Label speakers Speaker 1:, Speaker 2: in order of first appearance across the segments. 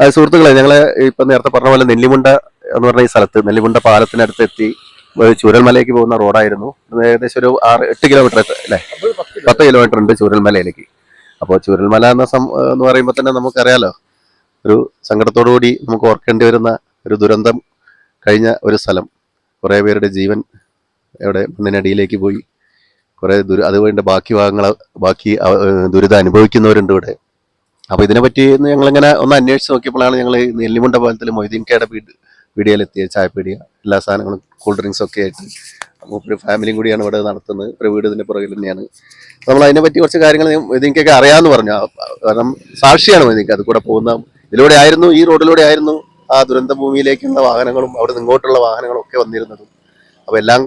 Speaker 1: സുഹൃത്തുക്കളെ ഞങ്ങൾ ഇപ്പൊ നേരത്തെ പറഞ്ഞ പോലെ നെല്ലിമുണ്ട എന്ന് പറഞ്ഞ ഈ സ്ഥലത്ത് നെല്ലിമുണ്ട പാലത്തിനടുത്ത് എത്തി ചൂരൽമലയ്ക്ക് പോകുന്ന റോഡായിരുന്നു. ഏകദേശം ഒരു ആറ് എട്ട് കിലോമീറ്റർ അല്ലേ? പത്ത് കിലോമീറ്റർ ഉണ്ട് ചൂരൽമലയിലേക്ക്. അപ്പോൾ ചൂരൽമല എന്ന സം എന്ന് പറയുമ്പോൾ തന്നെ നമുക്കറിയാലോ ഒരു കൂടി നമുക്ക് ഓർക്കേണ്ടി വരുന്ന ഒരു ദുരന്തം കഴിഞ്ഞ ഒരു സ്ഥലം. കുറേ പേരുടെ ജീവൻ എവിടെ മണ്ണിനടിയിലേക്ക് പോയി. കുറേ ദുരി അതുകൊണ്ട് ബാക്കി ഭാഗങ്ങൾ ബാക്കി ദുരിതം അനുഭവിക്കുന്നവരുണ്ട് ഇവിടെ. അപ്പൊ ഇതിനെപ്പറ്റി ഞങ്ങളിങ്ങനെ ഒന്ന് അന്വേഷിച്ച് നോക്കിയപ്പോഴാണ് ഞങ്ങൾ നെല്ലിമുണ്ട പാലത്തിൽ മൊയ്തീൻ കയുടെ വീട് പീടികയിലെത്തിയ ചായപ്പീടിയ എല്ലാ സാധനങ്ങളും കൂൾ ഡ്രിങ്ക്സ് ഒക്കെ ആയിട്ട് ഒരു ഫാമിലിയും കൂടിയാണ് ഇവിടെ നടത്തുന്നത്. ഒരു വീട് ഇതിന്റെ പുറകിൽ തന്നെയാണ്. നമ്മൾ അതിനെപ്പറ്റി കുറച്ച് കാര്യങ്ങൾ മൊയ്തീൻക്കൊക്കെ അറിയാമെന്ന് പറഞ്ഞു. കാരണം സാക്ഷിയാണ് മൊയ്തീൻക്ക് അത് കൂടെ പോകുന്ന. ഇതിലൂടെ ആയിരുന്നു ഈ റോഡിലൂടെ ആയിരുന്നു ആ ദുരന്ത ഭൂമിയിലേക്കുള്ള വാഹനങ്ങളും അവിടെ നിന്ന് ഇങ്ങോട്ടുള്ള വാഹനങ്ങളും ഒക്കെ വന്നിരുന്നതും. അപ്പോൾ എല്ലാം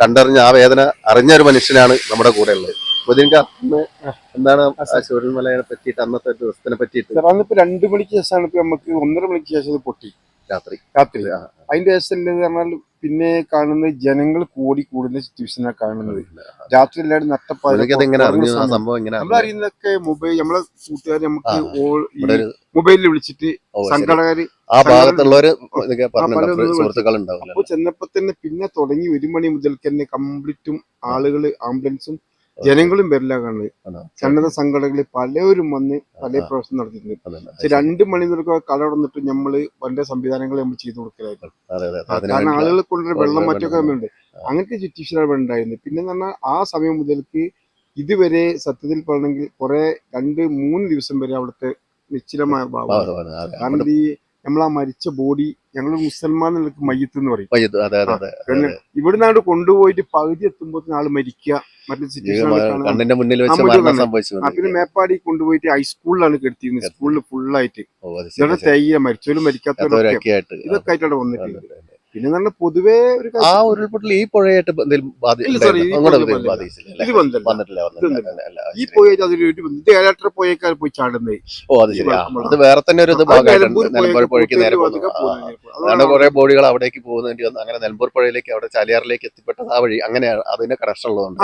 Speaker 1: കണ്ടറിഞ്ഞ ആ വേദന അറിഞ്ഞ ഒരു മനുഷ്യനാണ് നമ്മുടെ കൂടെ ഉള്ളത്. അന്ന് എന്താണ് ആ ചൂരൽമലയെ പറ്റിയിട്ട് അന്നത്തെ ഒരു ദിവസത്തിനെ പറ്റിയിട്ട്?
Speaker 2: അന്നിപ്പോ രണ്ടു മണിക്ക് ശേഷമാണ് ഇപ്പൊ നമുക്ക് ഒന്നര മണിക്ക് ശേഷം ഇത് പൊട്ടി.
Speaker 1: രാത്രി.
Speaker 2: രാത്രി. അതിന്റെ ശേഷം പറഞ്ഞാൽ പിന്നെ കാണുന്ന ജനങ്ങൾ കൂടി കൂടുന്ന സിറ്റുവേഷനാണ് കാണുന്നത്. രാത്രി എല്ലാവരും നമ്മൾ അറിയുന്നതൊക്കെ മൊബൈൽ നമ്മളെ കൂട്ടുകാർ നമുക്ക് മൊബൈലിൽ വിളിച്ചിട്ട്
Speaker 1: സംഘടകർ
Speaker 2: സംഘടകര്
Speaker 1: ആ ഭാഗത്തുള്ളവര് ഉണ്ടാവില്ല
Speaker 2: അപ്പൊ ചെന്നപ്പോ തന്നെ പിന്നെ തുടങ്ങി ഒരു മണി മുതൽ തന്നെ കംപ്ലീറ്റും ആളുകൾ ആംബുലൻസും ജനങ്ങളും വരില്ല കാണുന്നത് സന്നദ്ധ സംഘടനകളിൽ പലരും വന്ന് പല. പ്രവർത്തനം നടത്തിയിട്ടുണ്ട്. രണ്ട് മണിക്കൂർ കട വന്നിട്ട് നമ്മൾ പല സംവിധാനങ്ങൾ നമ്മൾ ചെയ്തു കൊടുക്കലായിരുന്നു. കാരണം ആളുകളെ കൊണ്ടൊരു വെള്ളം മാറ്റമൊക്കെ ഉണ്ട് അങ്ങനത്തെ സിറ്റുവേഷനാണ് ഉണ്ടായിരുന്നു. പിന്നെ പറഞ്ഞാൽ ആ സമയം മുതൽക്ക് ഇതുവരെ സത്യത്തിൽ പറയണമെങ്കിൽ കുറെ രണ്ട് മൂന്ന് ദിവസം വരെ അവിടുത്തെ നിശ്ചലമായ ഭാവം കാരണം ഈ നമ്മളാ മരിച്ച ബോഡി ഞങ്ങൾ മുസൽമാൻ മയ്യത്ത് എന്ന് പറയും. ഇവിടുന്ന് കൊണ്ടുപോയിട്ട് പകുതി എത്തുമ്പോൾ ആൾ മരിക്കുക. മറ്റു സിറ്റുവേഷൻ
Speaker 1: കണ്ണിന്റെ മുന്നിൽ വെച്ച്
Speaker 2: ആ, മുന്നിൽ
Speaker 1: മരണം സംഭവിച്ചു
Speaker 2: പിന്നെ മേപ്പാടി കൊണ്ടുപോയിട്ട് ഹൈസ്കൂളിലാണ് കെടുത്തിരുന്നത്. സ്കൂളിൽ ഫുള്ളായിട്ട് ഇതൊക്കെ. തയ്യ മരിച്ചവരും മരിക്കാത്തവരൊക്കെ
Speaker 1: ആയിട്ട്
Speaker 2: ഇതൊക്കെ ആയിട്ടാണ്
Speaker 1: അതെ.
Speaker 2: പിന്നെ നല്ല പൊതുവേ ഒരു
Speaker 1: ആ ഉരുൾപൊട്ടൽ ഈ പുഴയായിട്ട്
Speaker 2: ഈ പുഴയായിട്ട് അതൊരു ഇത് ഏഴാട്ടര പോയി ചാടുന്നേ.
Speaker 1: ഓ അത് ശരി അത് വേറെ തന്നെ ഒരു ഇത്
Speaker 2: നിലമ്പൂർ
Speaker 1: പുഴയ്ക്ക് നേരെ. അതാണ് കുറെ ബോഡികൾ അവിടേക്ക് പോകുന്നതിന്റെ വന്ന് അങ്ങനെ നിലമ്പൂർ പുഴയിലേക്ക് അവിടെ ചാലിയാറിലേക്ക് എത്തിപ്പെട്ടത് ആ വഴി അങ്ങനെയാണ് അതിന്റെ കണക്ഷൻ ഉള്ളതുകൊണ്ട്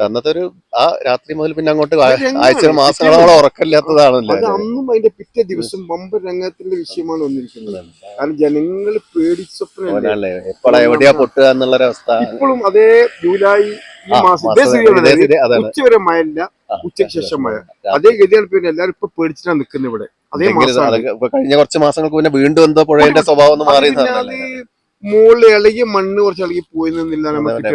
Speaker 1: അന്നത്തെ ഒരു ആ രാത്രി മുതൽ പിന്നെ അങ്ങോട്ട്. ആഴ്ച മാസങ്ങളോളം ഉറക്കമില്ലാത്തതാണല്ലോ
Speaker 2: അന്നും അതിന്റെ പിറ്റേ ദിവസം വമ്പ രംഗത്തിന്റെ വിഷയമാണ് വന്നിരിക്കുന്നത്. കാരണം ജനങ്ങൾ പേടിച്ചപ്പോഴല്ലേ
Speaker 1: ഓനാണല്ലേ എപ്പോഴാ എവിടെയാ പൊട്ടുക
Speaker 2: ഇപ്പോഴും അതേ ജൂലൈ ഈ മാസം ഇതേ സ്ഥിതിയാണ്. ഉച്ചവരെ
Speaker 1: ആ,
Speaker 2: ഉച്ചയ്ക്ക് ശേഷം മഴ. അതേ ഗതിയാണ് പിന്നെ എല്ലാവരും ഇപ്പൊ പേടിച്ചിട്ടാണ് നിൽക്കുന്നത് ഇവിടെ. അതേ
Speaker 1: കഴിഞ്ഞ കുറച്ച് മാസങ്ങൾക്ക് പിന്നെ വീണ്ടും എന്തോ പുഴയുടെ സ്വഭാവം ഒന്ന് മാറി
Speaker 2: മുകളിൽ ഇളകി മണ്ണ് കുറച്ച് ഇളകി പോയി നിന്നില്ല നമുക്ക്.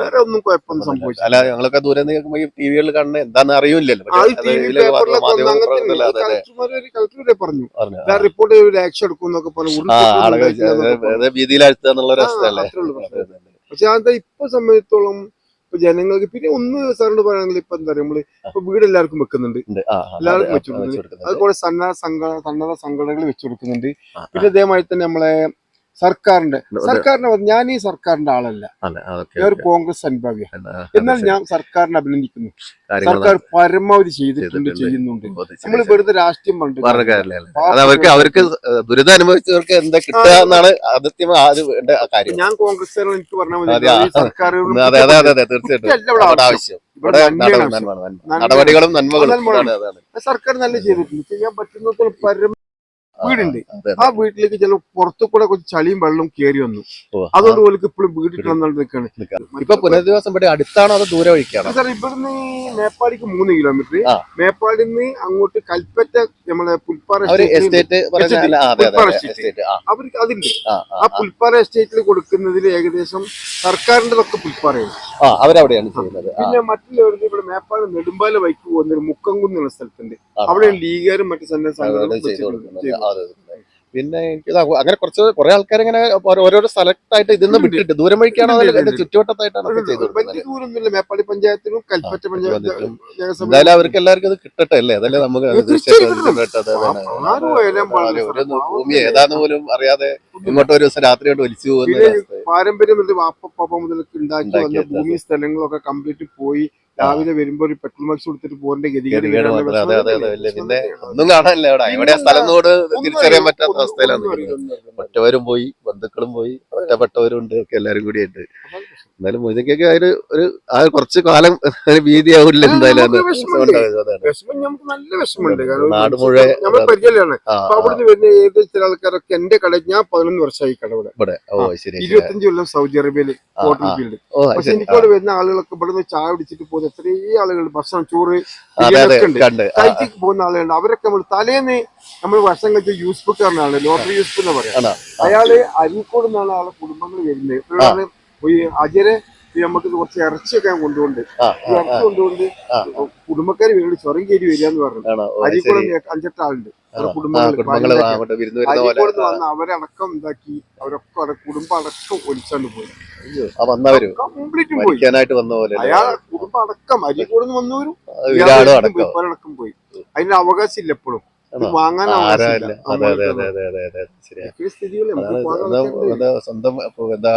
Speaker 2: വേറെ ഒന്നും കുഴപ്പമൊന്നും
Speaker 1: അല്ല
Speaker 2: സംഭവിച്ചില്ല.
Speaker 1: ഞങ്ങളൊക്കെ ദൂരെ നിന്ന് ഈ ടിവികളിൽ കാണുന്നത് എന്താന്ന് അറിയില്ലല്ലോ.
Speaker 2: ടി പറഞ്ഞു. റിപ്പോർട്ട് ഒരു ആക്ഷൻ എടുക്കും എന്നൊക്കെ പറഞ്ഞു. പക്ഷെ അത് ഇപ്പൊ സംബന്ധിച്ചോളം ഇപ്പൊ ജനങ്ങൾക്ക് പിന്നെ ഒന്ന് സാറിനോട് പറയുകയാണെങ്കിൽ ഇപ്പൊ എന്താ പറയുക നമ്മൾ ഇപ്പൊ വീട് എല്ലാവർക്കും വെക്കുന്നുണ്ട്. എല്ലാവർക്കും വെച്ചു
Speaker 1: കൊടുക്കുന്നുണ്ട്.
Speaker 2: അതുപോലെ സന്നദ്ധ സംഘ സന്നദ്ധ സംഘടനകൾ വെച്ചു കൊടുക്കുന്നുണ്ട്. പിന്നെ ഇതേമാതിരി തന്നെ നമ്മളെ സർക്കാരിന്റെ സർക്കാരിന്റെ ഞാൻ ഈ സർക്കാരിന്റെ ആളല്ല. ഞാൻ ഒരു കോൺഗ്രസ് അനുഭാവിയാണ്.
Speaker 1: ആ,
Speaker 2: എന്നാൽ ഞാൻ സർക്കാരിനെ അഭിനന്ദിക്കുന്നു. സർക്കാർ പരമാവധി ചെയ്തിട്ടുണ്ട്. ചെയ്യുന്നുണ്ട്. നമ്മൾ. വെറുതെ രാഷ്ട്രീയം
Speaker 1: അവർക്ക് അവർക്ക് ദുരിതം അനുഭവിച്ചവർക്ക് എന്താ കിട്ടുക എന്നാണ് ആദ്യം ആദ്യം കാര്യം.
Speaker 2: ഞാൻ കോൺഗ്രസ് എനിക്ക് പറഞ്ഞാൽ മതി. സർക്കാർ
Speaker 1: തീർച്ചയായിട്ടും.
Speaker 2: ഇവിടെ.
Speaker 1: നടപടികളും നന്മകളും.
Speaker 2: സർക്കാർ നല്ല ചെയ്തിട്ടുണ്ട്. ചെയ്യാൻ പറ്റുന്ന പരം വീടുണ്ട്. ആ വീട്ടിലേക്ക് ചില പുറത്തു കൂടെ കുറച്ച് ചളിയും വെള്ളവും കയറി വന്നു. അതുകൊണ്ട് പോലെ ഇപ്പോഴും വീട് കിട്ടണം നിൽക്കാണ്
Speaker 1: നിൽക്കാം. ഇപ്പൊ പുനരധിവാസം ഇവിടെ അടുത്താണോ അതോ ദൂരെ വഴിക്കാണോ?
Speaker 2: സാർ ഇവിടുന്ന് മേപ്പാടിക്ക് മൂന്ന് കിലോമീറ്റർ മേപ്പാടിൽ നിന്ന് അങ്ങോട്ട് കൽപ്പറ്റ നമ്മളെ പുൽപ്പാറ.
Speaker 1: എസ്റ്റേറ്റ്
Speaker 2: അവർക്ക് അതുണ്ട്.
Speaker 1: ആ,
Speaker 2: പുൽപ്പാറ എസ്റ്റേറ്റിൽ കൊടുക്കുന്നതിൽ ഏകദേശം സർക്കാരിന്റെതൊക്കെ പുൽപ്പാറയാണ്.
Speaker 1: അവരവിടെയാണ് ചെയ്യുന്നത്.
Speaker 2: പിന്നെ മറ്റുള്ളവർക്ക് ഇവിടെ മേപ്പാട് നെടുമ്പാല വൈക്ക് പോകുന്ന ഒരു മുക്കംകുന്ന് എന്ന സ്ഥലത്തുണ്ട്. അവിടെ ലീഗുകാരും മറ്റു സന്നദ്ധ സംഘടനകളും
Speaker 1: അതെ. പിന്നെ എനിക്ക് അങ്ങനെ കുറച്ച് കുറെ ആൾക്കാർ ഇങ്ങനെ ഓരോരോ സ്ഥലത്തായിട്ട് ഇതിന്ന്
Speaker 2: നിന്ന്
Speaker 1: വിട്ടിട്ട് ദൂരം വഴിക്കാണോ
Speaker 2: ഉണ്ട്.
Speaker 1: ചുറ്റുവട്ടത്തായിട്ടാണ് ഒക്കെ
Speaker 2: ഉണ്ട്.
Speaker 1: ചെയ്തു കൊടുക്കുന്നത്
Speaker 2: വലിയ ദൂരമൊന്നുമില്ല മേപ്പാടി പഞ്ചായത്തിനും കൽപ്പറ്റ പഞ്ചായത്ത്
Speaker 1: പഞ്ചായത്തിനും. എന്തായാലും അവർക്ക് എല്ലാവർക്കും അത് കിട്ടട്ടെ അല്ലേ അതല്ലേ നമുക്ക് ഭൂമി ഏതാന്ന് പോലും അറിയാതെ ഇങ്ങോട്ട് ഒരു ദിവസം രാത്രിയോട്ട് വലിച്ചു പോകുന്ന
Speaker 2: പാരമ്പര്യം മുതൽ വാപ്പ മുതലൊക്കെ ഉണ്ടാക്കി വന്ന ഭൂമി സ്ഥലങ്ങളൊക്കെ കംപ്ലീറ്റ് പോയി രാവിലെ വരുമ്പോ ഒരു പെട്രോൾ മാക്സ് കൊടുത്തിട്ട് പോകേണ്ട ഗതികേട്.
Speaker 1: പിന്നെ ഒന്നും കാണാനില്ല അവിടെ ഇവിടെ
Speaker 2: സ്ഥലത്തോട്
Speaker 1: തിരിച്ചറിയാൻ പറ്റാത്ത അവസ്ഥയിലാണ്
Speaker 2: മറ്റവരും.
Speaker 1: ഒറ്റവരും പോയി ബന്ധുക്കളും പോയി ഒറ്റപ്പെട്ടവരും ഉണ്ട് എല്ലാരും
Speaker 2: അതാണ് പ്രശ്നം.
Speaker 1: എന്തായാലും മൊയ്തക്കൊക്കെ ഒരു ഒരു ആ കുറച്ച് കാലം ഭീതിയാവില്ല എന്തായാലും
Speaker 2: നല്ല വിഷമമുണ്ട്.
Speaker 1: നാട് മുഴുവൻ
Speaker 2: നമ്മൾ പരിചയമാണ്
Speaker 1: ആ,
Speaker 2: അപ്പൊ
Speaker 1: ആ,
Speaker 2: അവിടുന്ന് വരുന്ന ഏത് ചില ആൾക്കാരൊക്കെ എന്റെ കട ഞാൻ പതിനൊന്ന് വർഷമായി കട ഇവിടെ. ഇരുപത്തഞ്ച് കൊല്ലം സൗദി അറേബ്യയിൽ ഹോട്ടൽ ഫീൽഡ് പക്ഷെ എനിക്കവിടെ വരുന്ന ആളുകളൊക്കെ ഇവിടുന്ന് ചായ പിടിച്ചിട്ട് പോകുന്ന എത്രയോ ആളുകൾ ഭക്ഷണം ചോറ് കഴിച്ചിട്ട് പോകുന്ന ആളുകളുണ്ട്. അവരൊക്കെ നമ്മൾ തലേന്ന് നമ്മൾ വർഷം കഴിച്ച യൂസ്ബുക്കാരനാണ് കാരനാണ് ലോട്ടറി യൂസ്ബുക്ക് എന്ന് പറയാം. അയാൾ അരീക്കോട് നിന്നാണ് ആളെ കുടുംബങ്ങൾ വരുന്നത്. ഈ അജരെ നമുക്ക് കുറച്ച് ഇറച്ചിയൊക്കെ ഞാൻ കൊണ്ടുകൊണ്ട് ഇറച്ചി കൊണ്ടുകൊണ്ട്
Speaker 1: ആ.
Speaker 2: കുടുംബക്കാർ വീട് ചൊരം കയറി വരിക എന്ന് പറഞ്ഞു.
Speaker 1: ശരി.
Speaker 2: അഞ്ചെട്ട് ആളുണ്ട്. കുടുംബങ്ങൾ വന്ന് അവരടക്കം ഇതാക്കി. അവരൊക്കെ കുടുംബം അടക്കം ഒലിച്ചാണ്ട് പോയി. കംപ്ലീറ്റ് പോയി. അയാൾ കുടുംബം അടക്കം അരീക്കോട് നിന്ന് വന്നവരും ഇവരടക്കം പോയി. അതിന് അവകാശം ഇല്ല എപ്പോഴും.
Speaker 1: സ്വന്തം എന്താ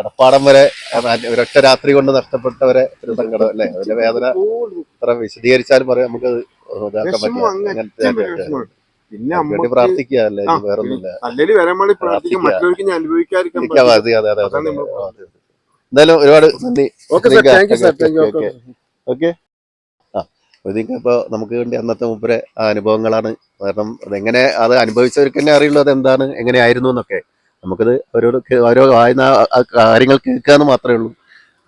Speaker 1: കിടപ്പാടം വരെ ഒരൊറ്റ രാത്രി കൊണ്ട് നഷ്ടപ്പെട്ടവരെ ഒരു സങ്കടം അല്ലെ? അതിന്റെ വേദന
Speaker 2: അത്ര
Speaker 1: ഇത്ര വിശദീകരിച്ചാലും പറയാം നമുക്ക് ഇതാക്കാൻ
Speaker 2: പറ്റും
Speaker 1: അങ്ങനത്തെ.
Speaker 2: പിന്നെ
Speaker 1: വേണ്ടി
Speaker 2: വരാൻ പ്രാർത്ഥിക്കാം. മറ്റുള്ളവർക്ക് ഞാൻ
Speaker 1: അതെ, അതെ, അതെ. എന്തായാലും ഒരുപാട് നന്ദി.
Speaker 2: Okay sir thank you sir thank you
Speaker 1: okay okay. ആ നമുക്ക് വേണ്ടി അന്നത്തെ മുമ്പരെ ആ അനുഭവങ്ങളാണ്. കാരണം അതെങ്ങനെ അത് അനുഭവിച്ചവർക്ക് തന്നെ അറിയുള്ളൂ അത് എന്താണ് എങ്ങനെയായിരുന്നു എന്നൊക്കെ. നമുക്കത് ഓരോ ഓരോ വായന കാര്യങ്ങൾ കേൾക്കുക എന്ന് മാത്രമേ ഉള്ളൂ.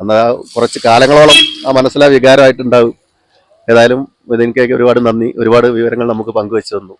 Speaker 1: എന്നാൽ കുറച്ച് കാലങ്ങളോളം ആ മനസ്സിലാ വികാരമായിട്ടുണ്ടാവും. ഏതായാലും ഇതിനൊക്കെ ഒരുപാട് നന്ദി ഒരുപാട് വിവരങ്ങൾ നമുക്ക് പങ്കുവെച്ചു തന്നു.